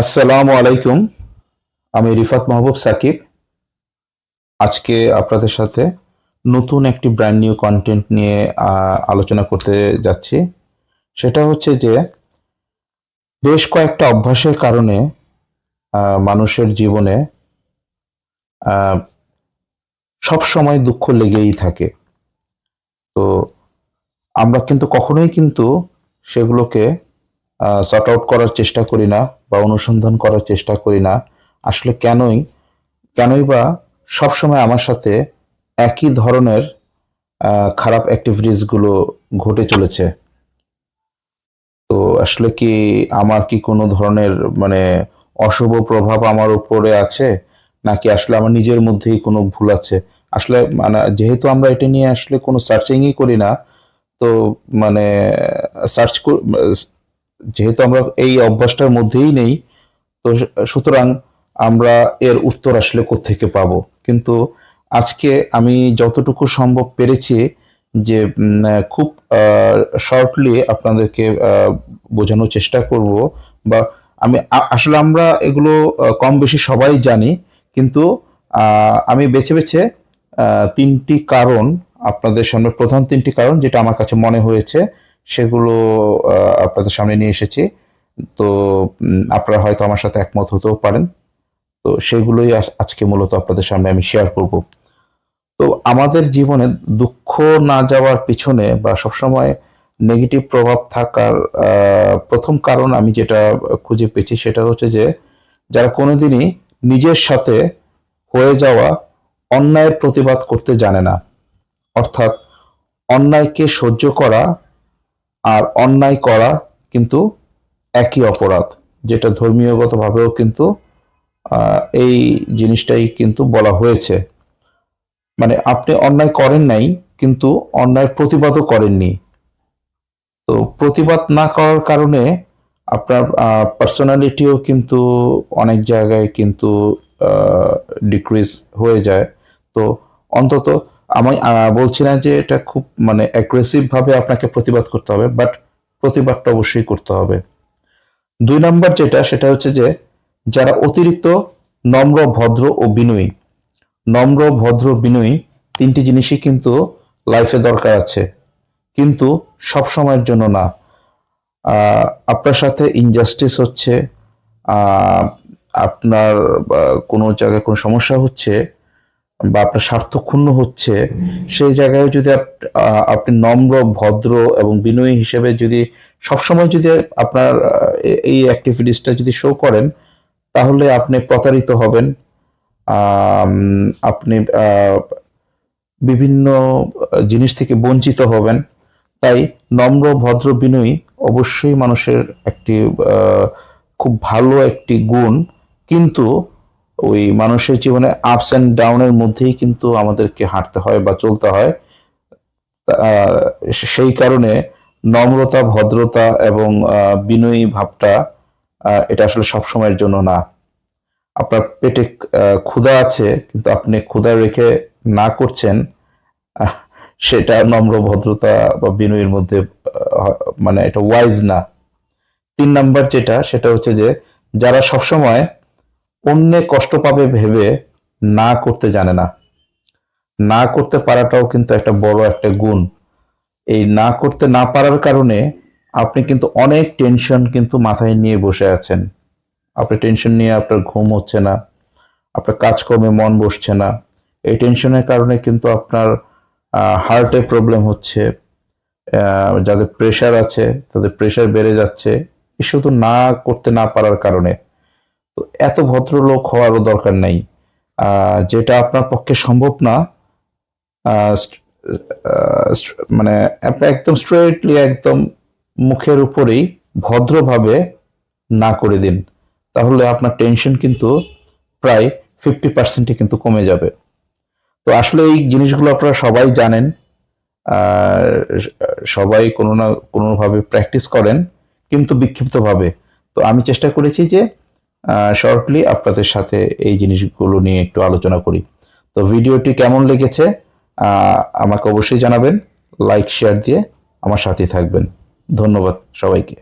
আসসালামু আলাইকুম। আমি রিফাত মাহবুব সাকিব। আজকে আপনাদের সাথে নতুন একটি ব্র্যান্ড নিউ কন্টেন্ট নিয়ে আলোচনা করতে যাচ্ছি। সেটা হচ্ছে যে, বেশ কয়েকটা অভ্যাসের কারণে মানুষের জীবনে সব সময় দুঃখ লেগেই থাকে। তো আমরা কিন্তু কখনোই কিন্তু সেগুলোকে সর্ট আউট করার চেষ্টা করি না বা অনুসন্ধান করার চেষ্টা করি না। আসলে কেনই? কেনই বা সবসময় আমার সাথে একই ধরনের খারাপ অ্যাক্টিভিটিসগুলো ঘটে চলেছে। তো আসলে কি আমার কি কোনো ধরনের মানে অশুভ প্রভাব আমার উপরে আছে? নাকি আসলে আমার নিজের মধ্যেই কোনো ভুল আছে? আসলে মানে যেহেতু আমরা এটা নিয়ে আসলে কোনো সার্চিংই করি না, তো মানে সার্চ যেহেতু আমরা এই অভ্যাসটার মধ্যেই নেই, তো সুতরাং আমরা এর উত্তর আসলে কোত্থেকে পাব? কিন্তু আজকে আমি যতটুকু সম্ভব পেরেছি যে খুব শর্টলি আপনাদেরকে বোঝানোর চেষ্টা করব বা আমি আসলে আমরা এগুলো কম বেশি সবাই জানি, কিন্তু আমি বেছে বেছে তিনটি কারণ আপনাদের সামনে, প্রধান তিনটি কারণ যেটা আমার কাছে মনে হয়েছে। সেগুলো আপনাদের সামনে নিয়ে এসেছি। তো আপনারা হয়তো আমার সাথে একমত হতেও পারেন। তো সেগুলোই আজ- আজকে মূলত আপনাদের সামনে আমি শেয়ার করব। তো আমাদের জীবনে দুঃখ না যাওয়ার পিছনে বা সবসময় নেগেটিভ প্রভাব থাকার প্রথম কারণ আমি যেটা খুঁজে পেয়েছি সেটা হচ্ছে যে, যারা কোনোদিনই নিজের সাথে হয়ে যাওয়া অন্যায়ের প্রতিবাদ করতে জানে না। অর্থাৎ অন্যায়কে সহ্য করা আর অন্যায় করা কিন্তু একই অপরাধ, যেটা ধর্মীয়গতভাবেও কিন্তু এই জিনিসটাই কিন্তু বলা হয়েছে। মানে আপনি অন্যায় করেন নাই, কিন্তু অন্যায়ের প্রতিবাদও করেননি। তো প্রতিবাদ না করার কারণে আপনার পার্সোনালিটিও কিন্তু অনেক জায়গায় কিন্তু ডিক্রিজ হয়ে যায়। তো অন্তত আমি বলছি না যে এটা খুব মানে অ্যাগ্রেসিভ ভাবে আপনাকে প্রতিবাদ করতে হবে বাট প্রতিবাদটা অবশ্যই করতে হবে। দুই নম্বর যেটা, সেটা হচ্ছে যে যারা অতিরিক্ত নম্র, ভদ্র ও বিনয়ী, নম্র, ভদ্র, বিনয়ী তিনটি জিনিসই কিন্তু লাইফে দরকার আছে, কিন্তু সব সময়ের জন্য না। আপনার সাথে ইনজাস্টিস হচ্ছে আপনার কোনো জায়গায় কোনো সমস্যা হচ্ছে বা আপনার স্বার্থ ক্ষুণ্ণ হচ্ছে, সেই জায়গায় যদি আপনি নম্র, ভদ্র এবং বিনয়ী হিসেবে যদি সবসময় যদি আপনার এই অ্যাক্টিভিটিসটা যদি শো করেন, তাহলে আপনি প্রতারিত হবেন। আপনি বিভিন্ন জিনিস থেকে বঞ্চিত হবেন। তাই নম্র, ভদ্র, বিনয়ী অবশ্যই মানুষের একটি খুব ভালো একটি গুণ। কিন্তু ওই মানুষের জীবনে আপস অ্যান্ড ডাউনের মধ্যেই কিন্তু আমাদেরকে হাঁটতে হয় বা চলতে হয়। সেই কারণে নম্রতা, ভদ্রতা এবং বিনয়ী ভাবটা এটা আসলে সব সময়ের জন্য না। আপনার পেটে ক্ষুধা আছে কিন্তু আপনি ক্ষুধা রেখে না করছেন সেটা নম্র, ভদ্রতা বা বিনয়ের মধ্যে মানে এটা ওয়াইজ না। তিন নাম্বার যেটা, সেটা হচ্ছে যে যারা সবসময় অন্যে কষ্ট পাবে ভেবে না করতে জানে না। না করতে পারাটাও কিন্তু একটা বড় একটা গুণ। এই না করতে না পারার কারণে আপনি কিন্তু অনেক টেনশন কিন্তু মাথায় নিয়ে বসে আছেন। আপনি টেনশন নিয়ে আপনার ঘুম হচ্ছে না, আপনার কাজকর্মে মন বসছে না। এই টেনশনের কারণে কিন্তু আপনার হার্টে প্রবলেম হচ্ছে যাদের প্রেশার আছে, তাদের প্রেশার বেড়ে যাচ্ছে। শুধু না করতে না পারার কারণে। তো এত ভদ্রলোক হওয়ারও দরকার নেই। যেটা আপনার পক্ষে সম্ভব না মানে আপনি একদম স্ট্রেটলি একদম মুখের উপরেই ভদ্রভাবে না করে দিন। তাহলে আপনার টেনশন কিন্তু প্রায় ফিফটি পার্সেন্টে কিন্তু কমে যাবে। তো আসলে এই জিনিসগুলো আপনারা সবাই জানেন। সবাই কোনো না কোনোভাবে প্র্যাকটিস করেন, কিন্তু বিক্ষিপ্তভাবে। তো আমি চেষ্টা করেছি যে শর্টলি আপনাদের সাথে এই জিনিসগুলো নিয়ে একটু আলোচনা করি। তো ভিডিওটি কেমন লেগেছে আমাকে অবশ্যই জানাবেন লাইক শেয়ার দিয়ে আমার সাথে থাকবেন। ধন্যবাদ সবাইকে।